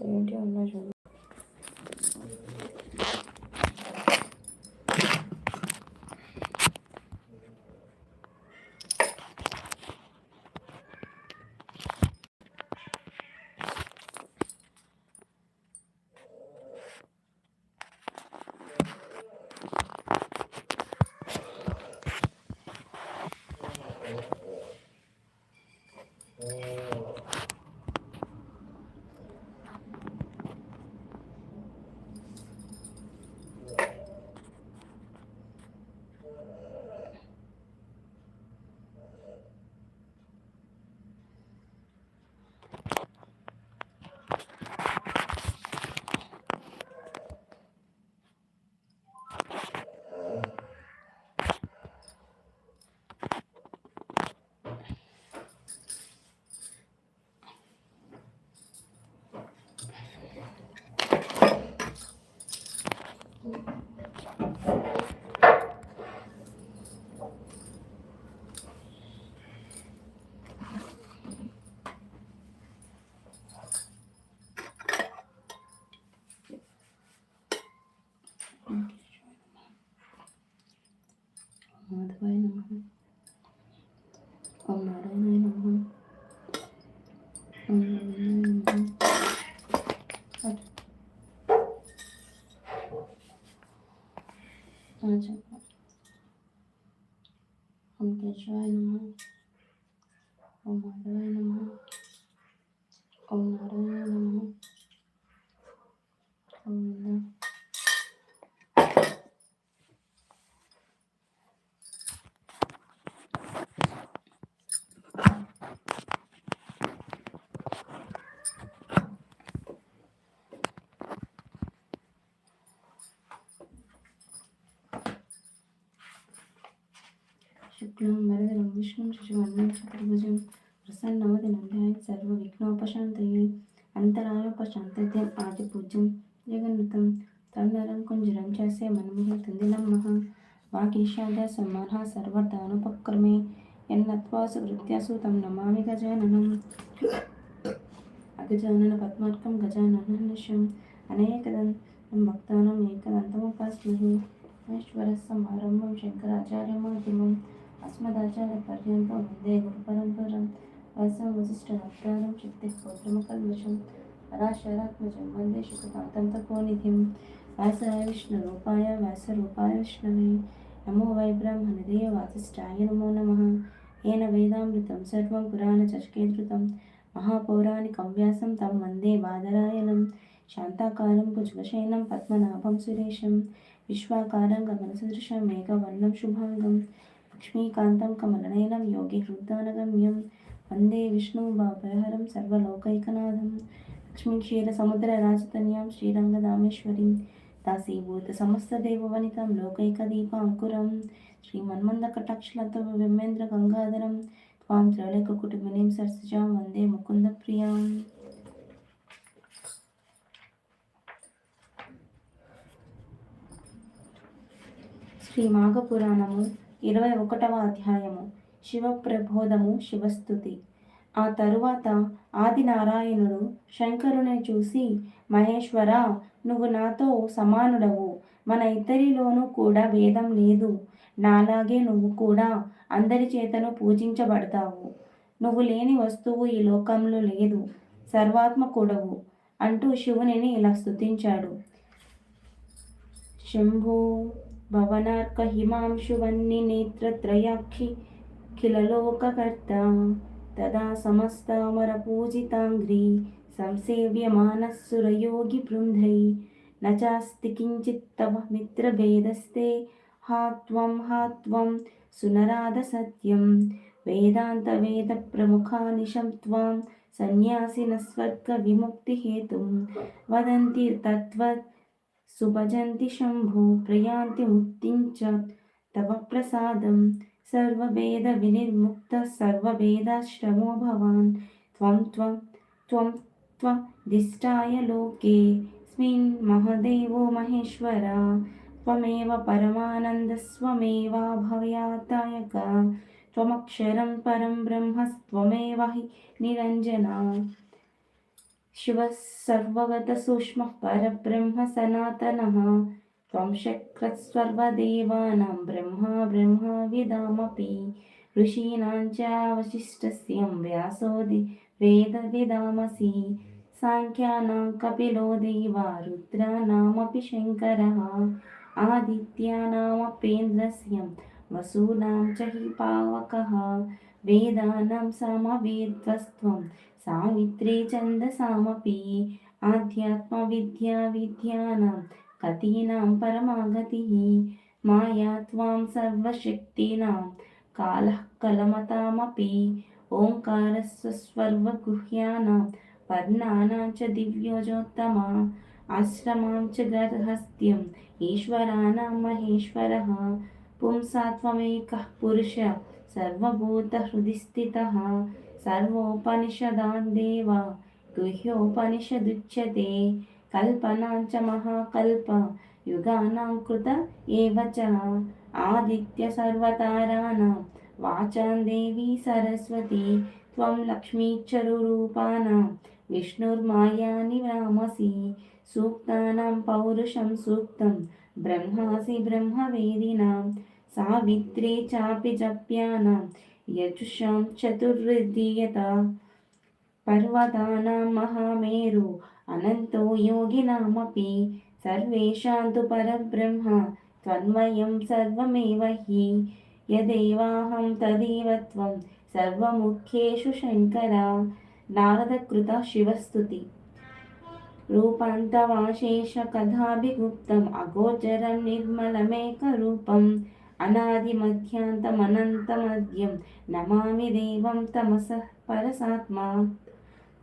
我们这样卖什么。ఓం కేశవాయ నమ ఓం మాధవాయ నమ ఓం నారాయణాయ నమ ఓం విష్ణుం శశివర్ణం చతుర్భుజం సర్వ ధ్యాయ సర్వవిఘ్నోపశాంతయే ఆది పూజ్యం జగన్నతం తండరం కుంజరం చేసే మన్మోహితందిలం మహా వాగీషాద సమాన సర్వదానుపక్రమే ఎన్నత్వాసు వృత్యాసు తం నమామి గజాననం అగజానన పద్మార్కం గజాననం అనేకదం భక్తానం ఏకదంతముపాస్మహి ఈశ్వర సంభారంభం శంకరాచార్యమాధ్యమం అస్మదాచార అస్మదాచార్యపర్యంతం వందే గురుపరంపరం వసం వశిష్ఠనప్తారం శక్తి స్తోత్రమకల్మషం పరాశరాత్మజం వందే శుకతాతంతకోనిధిం వ్యాసాయ విష్ణురూపాయ వ్యాసరూపాయ విష్ణవే. నమో వై బ్రహ్మనిధేయ వాసిష్ఠాయ నమో నమ. ఏన వేదామృతం సర్వం పురాణ పురాణచర్కేధృతం మహాపౌరాణికం వ్యాసం తం వందే బాదరాయణం. శాంతాకాలం భుజగశయనం పద్మనాభం సురేశం. విశ్వాకారం గమనసదృశం మేఘవర్ణం శుభాంగం. లక్ష్మీకాంతం కమలనయనం యోగి హృద్దానగమ్యం. వందే విష్ణు భాభయహరం సర్వలోకైకనాథం. లక్ష్మీక్షీర సముద్ర రాజతన్యాం శ్రీరంగదామేశ్వరీం. దాసీభూత సమస్త దేవవనితం లోకైక దీపాంకురం శ్రీమన్మంద కటాక్షలతో విమేంద్ర గంగాధరం త్వాం త్రైలేక కుటుంబినీం సరసజాం వందే ముకుంద ప్రియాం శ్రీ మాఘపురాణము ఇరవై ఒకటవ అధ్యాయము. శివప్రబోధము శివస్థుతి ఆ తరువాత ఆదినారాయణుడు శంకరుని చూసి మహేశ్వర నువ్వు నాతో సమానుడవు. మన ఇద్దరిలోనూ కూడా భేదం లేదు. నాలాగే నువ్వు కూడా అందరి చేతను పూజించబడతావు. నువ్వు లేని వస్తువు ఈ లోకంలో లేదు. సర్వాత్మకుడవు అంటూ శివునిని ఇలా స్థుతించాడు శంభో భవనార్క హిమాంశువన్ని నేత్రత్రయాక్షి ఖిలలోకకర్త తదా సమస్తామర పూజితాంగ్రీ సంసేవ్యమానస్సురయోగి బృందై న చాస్తి కించిత్ తవ మిత్రభేదస్తే హా త్వం హా త్వం సునరాద సత్యం వేదాంత వేద ప్రముఖానిశం త్వాం సన్యాసిన స్వర్గ విముక్తి హేతుం వదంతి తత్వత్ సుభజంతి శంభు ప్రయాంతి ముక్తించ తవ ప్రసాదం సర్వవేద వినిర్ముక్త సర్వవేదాశ్రమో భవాన్ త్వం త్వం త్వం త్వ దిష్టాయ లోకే స్మిన్ మహదేవో शिवः सर्वगतसूक्ष्मः परब्रह्म सनातनः त्वं शक्रः सर्वदेवानां ब्रह्मा ब्रह्मविदामपि ऋषीणां चावशिष्टस्य व्यासोदि वेदविदामसि साङ्ख्यानां कपिलो देवा रुद्राणामपि शङ्करः आदित्यानामपेन्द्रस्य वसूनां च हि पावकः వేదానాం సమవేద్వస్త్వం సావిత్రీ ఛందసామపి ఆధ్యాత్మ విద్యా విద్యానాం గతీనాం పరమాగతి మాయా త్వాం సర్వశక్తీనాం కాలః కలమతామపి ఓంకారస్వ స్వర్వగుహ్యానాం వర్ణానాం చ దివ్యోజోత్తమ ఆశ్రమాం చ గర్హస్థ్యం ఈశ్వరానాం మహేశ్వరః పుంసాత్వమేకః పురుష स्थितः सर्वोपनिषदान् देव गुह्योपनिषदुच्यते कल्पनां च महाकल्प युगानां कृत एव च आदित्य सर्वताराणां वाचां देवी सरस्वती त्वं लक्ष्मीचरुरूपाणां विष्णुर्मायानि रामसि सूक्तानां पौरुषं सूक्तं ब्रह्मासि ब्रह्मवेदिनां सावित्रे चापि जप्यानां यजुषां चतुर्विधीयता पर्वतानां महामेरु अनन्तो योगिनामपि सर्वेषां तु परब्रह्म त्वन्मयं सर्वमेव हि यदेवाहं तदेव त्वं सर्वमुख्येषु शङ्करा नारदकृता शिवस्तुति रूपान्तवाशेषकथाभिगुप्तम् अगोचरं అనాది మధ్యాంతం అనంత మధ్యం నమామి దేవం తమస పరసాత్మా.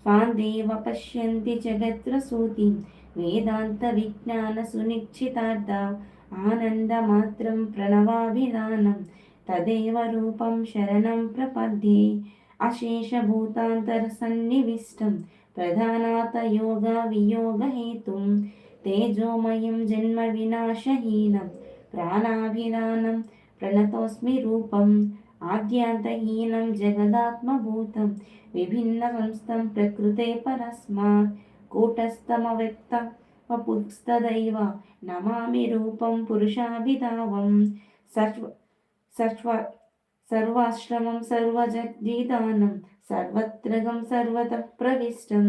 స్వాందేవ పశ్యంతి జగత్రసూతి వేదాంత విజ్ఞాన సునిశ్చితార్థ. ఆనందమాత్రం ప్రణవాభిధానం. తదేవ రూపం శరణం ప్రపద్యే. అశేషభూతాంతరసన్నివిష్టం ప్రధానాత యోగా వియోగహేతుం తేజోమయం జన్మ వినాశహీనం. ప్రాణాభిరాణం ప్రణతోస్మి రూపం ఆద్యాంతహీనం జగదాత్మభూతం విభిన్న సంస్థం ప్రకృతే పరస్మాత్ కూటస్థమవ్యక్త పుస్తదైవ నమామి రూపం పురుషాభిధావం సర్వ సర్వ సర్వాశ్రమం సర్వజగీదానం సర్వత్రగం సర్వత ప్రవిష్టం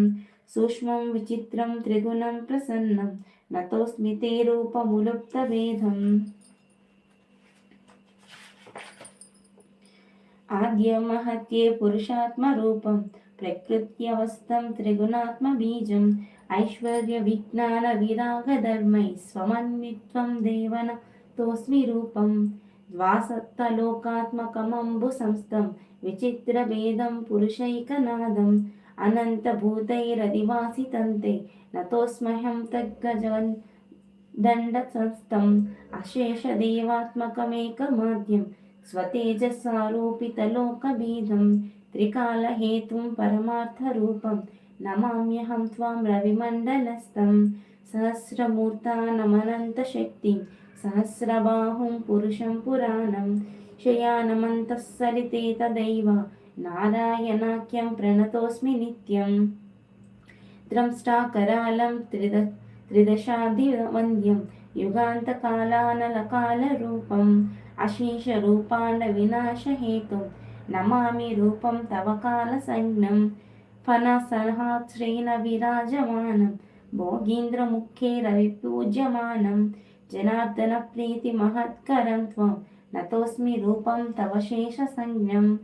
సూక్ష్మం విచిత్రం త్రిగుణం ప్రసన్నం నతోస్మితే రూపములుప్త భేదం ఆద్యమహత్యే పురుషాత్మరూపం ప్రకృత్యవస్థం త్రిగుణాత్మ బీజం ఐశ్వర్య విజ్ఞాన విరాగధర్మై స్వమన్విత్వం దేవన తోస్మి రూపం ద్వాసత్తలోకాత్మకమంబు సంస్థం విచిత్ర భేదం పురుషైకనాదం అనంతభూతైరదివాసితంతే నతోస్మహం తగ్గజవన్ దండ సంస్థం అశేష దేవాత్మకమేకమాద్యం स्वतेजसारोपितलोकभेदं त्रिकालहेतुं परमार्थरूपं नमाम्यहं त्वां रविमण्डलस्थं सहस्रमूर्तानमनन्तशक्तिं सहस्रबाहुं पुरुषं पुराणं शयानमन्तः सलिते तदैव नारायणाख्यं प्रणतोऽस्मि नित्यम् द्रंष्टाकरालं त्रिद त्रिदशाधिवन्द्यं युगान्तकालानलकालरूपम् అశేష రూపాండ వినాశహేతు నమామి రూపం తవ కాల సంజ్ఞం. ఫనసహాశ్రేణ విరాజమానం. భోగీంద్రముఖ్యే రవిపూజ్యమానం జనార్దన ప్రీతి మహత్కరం త్వం. నతోస్మి రూపం తవ శేష సంజ్ఞం.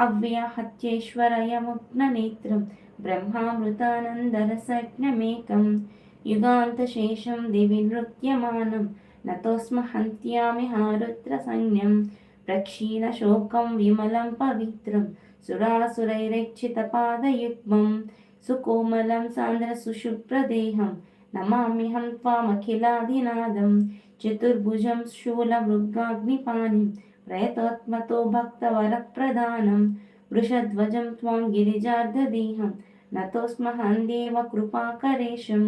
అవ్యాహత్యేశ్వరయముగ్ననేత్రం బ్రహ్మామృతానందరసజ్ఞమేకం. యుగాంతశేషం దివి నృత్యమానం నతోస్మహంత్యామి హారుద్ర సంజ్ఞం ప్రక్షీణ శోకం విమలం పవిత్రం సురాసురైరక్షితపాదయుగ్మం సుకోమలం సాంద్ర సుశుభ్రదేహం నమామ్యహం త్వామఖిలాదినాదం చతుర్భుజం శూలమృగాగ్నిపానిం ప్రయతోత్మతో భక్తవరప్రదానం వృషధ్వజం త్వాం గిరిజార్దదేహం నతోస్మహం దేవ కృపాకరేశం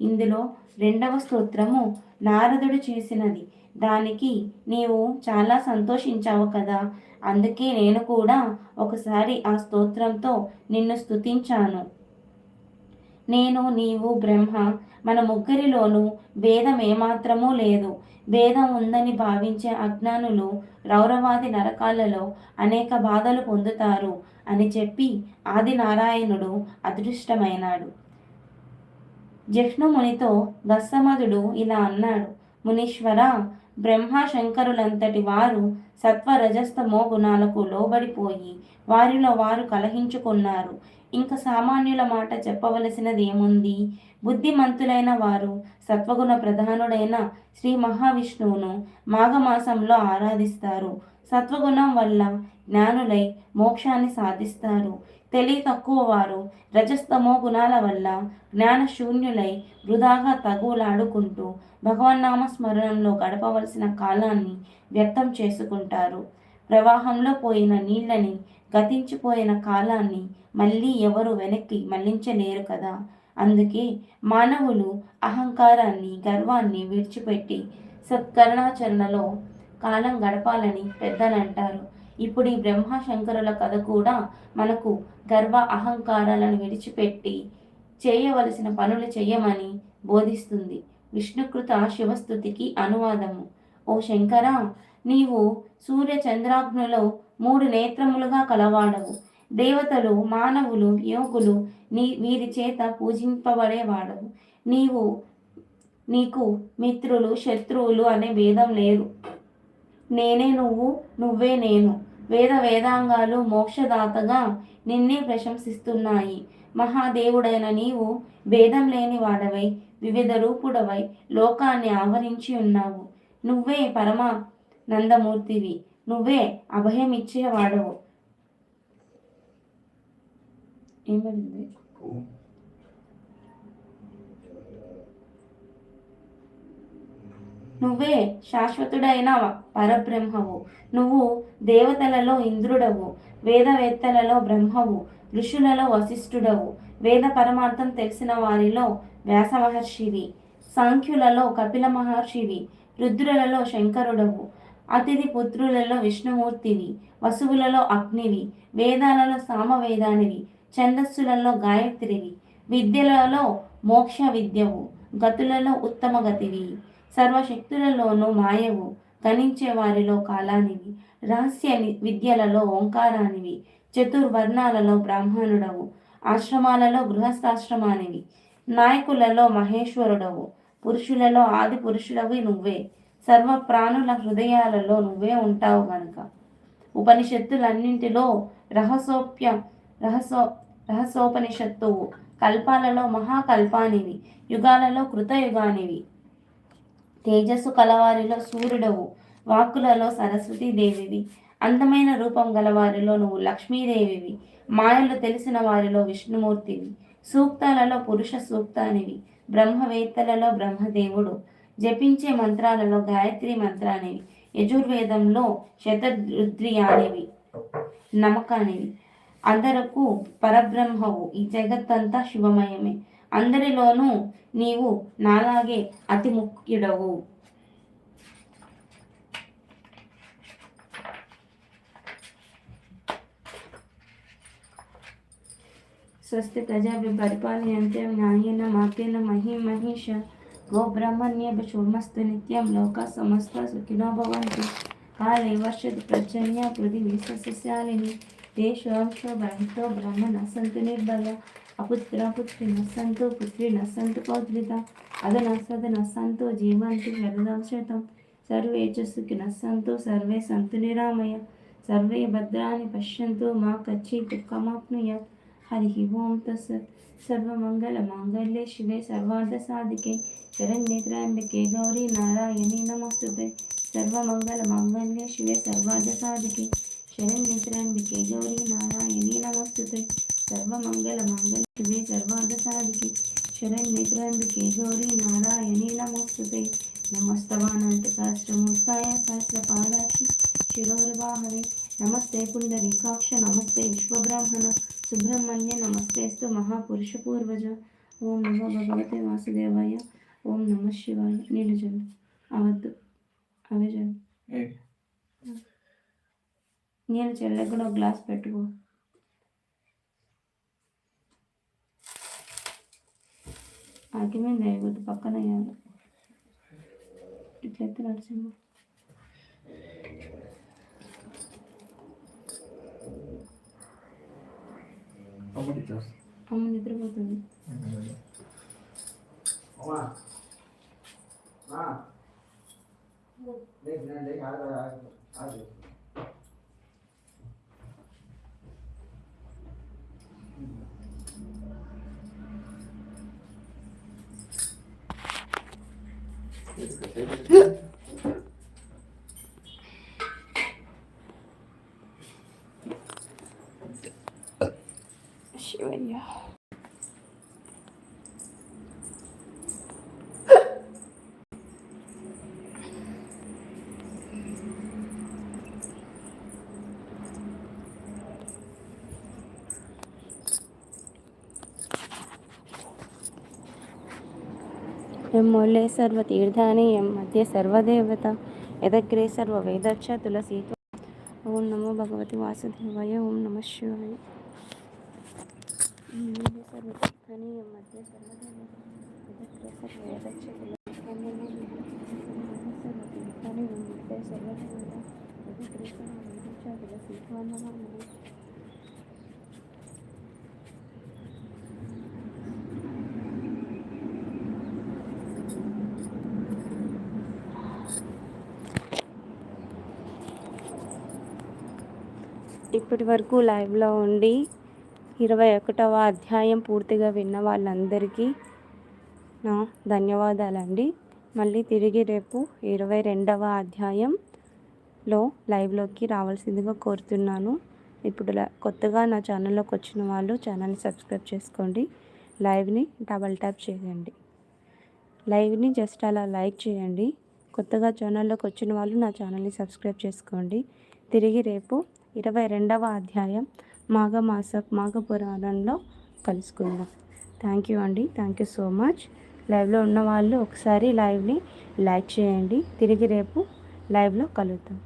ఇందులో రెండవ స్తోత్రము నారదుడు చేసినది. దానికి నీవు చాలా సంతోషించావు కదా. అందుకే నేను కూడా ఒకసారి ఆ స్తోత్రంతో నిన్ను స్తుతించాను. నేను నీవు బ్రహ్మ మన ముగ్గురిలోనూ భేదం ఏమాత్రమూ లేదు. భేదం ఉందని భావించే అజ్ఞానులు రౌరవాది నరకాలలో అనేక బాధలు పొందుతారు అని చెప్పి ఆది నారాయణుడు అదృష్టమైనాడు. జిష్ణుమునితో దస్సమధుడు ఇలా అన్నాడు మునీశ్వర బ్రహ్మ శంకరులంతటి వారు సత్వరజస్తమో గుణాలకు లోబడిపోయి వారిలో వారు కలహించుకున్నారు. ఇంకా సామాన్యుల మాట చెప్పవలసినది ఏముంది బుద్ధిమంతులైన వారు సత్వగుణ ప్రధానుడైన శ్రీ మహావిష్ణువును మాఘమాసంలో ఆరాధిస్తారు. సత్వగుణం వల్ల జ్ఞానులై మోక్షాన్ని సాధిస్తారు. తెలివి తక్కువ వారు రజస్తమో గుణాల వల్ల జ్ఞాన శూన్యులై వృధాగా తగులాడుకుంటూ భగవన్నామ స్మరణంలో గడపవలసిన కాలాన్ని వ్యక్తం చేసుకుంటారు. ప్రవాహంలో పోయిన నీళ్ళని గతించిపోయిన కాలాన్ని మళ్ళీ ఎవరు వెనక్కి మళ్ళించలేరు కదా. అందుకే మానవులు అహంకారాన్ని గర్వాన్ని విడిచిపెట్టి సత్కరణాచరణలో కాలం గడపాలని పెద్దలంటారు. ఇప్పుడు ఈ బ్రహ్మ శంకరుల కథ కూడా మనకు గర్వ అహంకారాలను విడిచిపెట్టి చేయవలసిన పనులు చేయమని బోధిస్తుంది. విష్ణుకృత శివస్థుతికి అనువాదము. ఓ శంకర నీవు సూర్య చంద్రాగ్నులో మూడు నేత్రములుగా కలవాడవు. దేవతలు మానవులు యోగులు నీ వీరి చేత పూజింపబడేవాడవు. నీవు నీకు మిత్రులు శత్రువులు అనే భేదం లేదు. నేనే నువ్వు నువ్వే నేను. వేద వేదాంగాలు మోక్షదాతగా నిన్నే ప్రశంసిస్తున్నాయి. మహాదేవుడైన నీవు భేదం లేని వాడవై వివిధ రూపుడవై లోకాన్ని ఆవరించి ఉన్నావు. నువ్వే పరమ నందమూర్తివి నువ్వే అభయమిచ్చేవాడవు ఏమడింది నువ్వే శాశ్వతుడైన పరబ్రహ్మవు. నువ్వు దేవతలలో ఇంద్రుడవు వేదవేత్తలలో బ్రహ్మవు ఋషులలో వశిష్ఠుడవు. వేద పరమార్థం తెలిసిన వారిలో వ్యాస మహర్షివి సాంఖ్యులలో కపిల మహర్షివి రుద్రులలో శంకరుడవు అతిథి పుత్రులలో విష్ణుమూర్తివి వసువులలో అగ్నివి వేదాలలో సామవేదానివి ఛందస్సులలో గాయత్రివి విద్యలలో మోక్ష విద్యవు గతులలో ఉత్తమ గతివి. సర్వశక్తులలోనూ మాయవు. గణించే వారిలో కాలానివి. రహస్య విద్యలలో ఓంకారానివి. చతుర్వర్ణాలలో బ్రాహ్మణుడవు. ఆశ్రమాలలో గృహస్థాశ్రమానివి. నాయకులలో మహేశ్వరుడవు. పురుషులలో ఆది పురుషుడవి నువ్వే. సర్వ ప్రాణుల హృదయాలలో నువ్వే ఉంటావు గనుక. ఉపనిషత్తులన్నింటిలో రహసోప్య రహసో రహసోపనిషత్తువు. కల్పాలలో మహాకల్పానివి. యుగాలలో కృతయుగానివి. తేజస్సు కలవారిలో సూర్యుడవు వాక్కులలో సరస్వతీదేవివి అందమైన రూపం గలవారిలో నువ్వు లక్ష్మీదేవివి. మాయలు తెలిసిన వారిలో విష్ణుమూర్తివి. సూక్తాలలో పురుష సూక్తానివి. బ్రహ్మవేత్తలలో బ్రహ్మదేవుడు. జపించే మంత్రాలలో గాయత్రి మంత్రానివి. యజుర్వేదంలో శతరుద్రియానివి. నమ్మకానివి అందరకు పరబ్రహ్మవు. ఈ జగత్తంతా శివమయమే అందరిలోనూ నీవు నాలాగే అతి ముఖ్యుడవు. స్వస్తి ప్రజాభి పరిపాలయంతే న్యాయేన మాతేన మహి మహిష గో బ్రహ్మణ్యభిషోమస్తు నిత్యం లోక సమస్త సుఖినో భవంతు. కాలే వర్షతు ప్రజన్య పృథివీ సస్యశాలిని దేశోంశో బ్రహ్మతో బ్రహ్మ నసంతు నిర్బల. అపుత్ర పుత్రి నసంతు పుత్రి నసంతు పౌత్రిత అదన సదన సంతు జీవంతు శరదం శతం. సర్వే చ సుఖిన సంతు సర్వే సంతు నిరామయ సర్వే భద్రాన్ని పశ్యంతు మా కచ్చి దుఃఖమాప్నుయాత్ హరి ఓం తస్సత్ సర్వమంగళమాంగళ్యే శివే సర్వార్థసాధికే శరణ్యేత్రాంబికే గౌరీ నారాయణి నమస్తుతే. సర్వమంగళమాంగళ్యే శివే సర్వార్థసాధికే శరణ్యేత్రాంబికే గౌరీ నారాయణి నమస్తుతే. సర్వమంగళమాంగళ్యే శివే సర్వార్థసాధికే శరణ్యేత్రాంబికే గౌరీ నారాయణి నమస్తుతే. నమస్తవానంత సహస్రమూర్తాయ సహస్రపాదాక్షి శిరోర్వాహవే. నమస్తే పుండరీకాక్ష నమస్తే విశ్వబ్రాహ్మణ సుబ్రహ్మణ్య నమస్తేస్తు మహాపురుష పూర్వజ. ఓం నమో భగవతే వాసుదేవాయ ఓం నమ శివాయ. నీళ్ళు చల్లు అవద్దు. అవే చల్లు నీళ్ళు చెల్లెకి ఒక గ్లాస్ పెట్టుకో. ఆగిపోయింది వేయకూడదు పక్కన వేయాలి ఇట్లా ఎత్తి నడిచింది అమ్మ నిద్రపోతుంది. శివయ్య ఎం మూలే मध्ये सर्वदेवता మధ్య సర్వదేవత యదగ్రే సర్వవేదచ్చ తులసీతో ఓం నమో భగవతి వాసుదేవాయ ఓం నమ శివాయ సర్వతీర్థానీయం మధ్య సర్వదేవత యదగ్రే మధ్య సర్వదేవత యదగ్రే ఇప్పటి వరకు లైవ్లో ఉండి ఇరవై ఒకటవ అధ్యాయం పూర్తిగా విన్న వాళ్ళందరికీ నా ధన్యవాదాలండి. మళ్ళీ తిరిగి రేపు ఇరవై రెండవ అధ్యాయంలో లైవ్లోకి రావాల్సిందిగా కోరుతున్నాను. ఇప్పుడు కొత్తగా నా ఛానల్లోకి వచ్చిన వాళ్ళు ఛానల్ని సబ్స్క్రైబ్ చేసుకోండి. లైవ్ని డబల్ ట్యాప్ చేయండి. లైవ్ని జస్ట్ అలా లైక్ చేయండి. కొత్తగా ఛానల్లోకి వచ్చిన వాళ్ళు నా ఛానల్ని సబ్స్క్రైబ్ చేసుకోండి. తిరిగి రేపు ఇరవై రెండవ అధ్యాయం మాఘమాస మాఘ పురాణంలో కలుసుకుందాం. థ్యాంక్ యూ అండి. థ్యాంక్ యూ సో మచ్ లైవ్లో ఉన్న వాళ్ళు ఒకసారి లైవ్ని లైక్ చేయండి. తిరిగి రేపు లైవ్లో కలుద్దాం.